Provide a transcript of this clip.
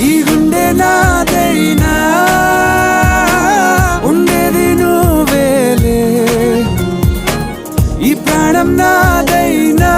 ఈ గుండె నాదైనా ఉండేది నువ్వేలే. ఈ ప్రాణం నాదైనా.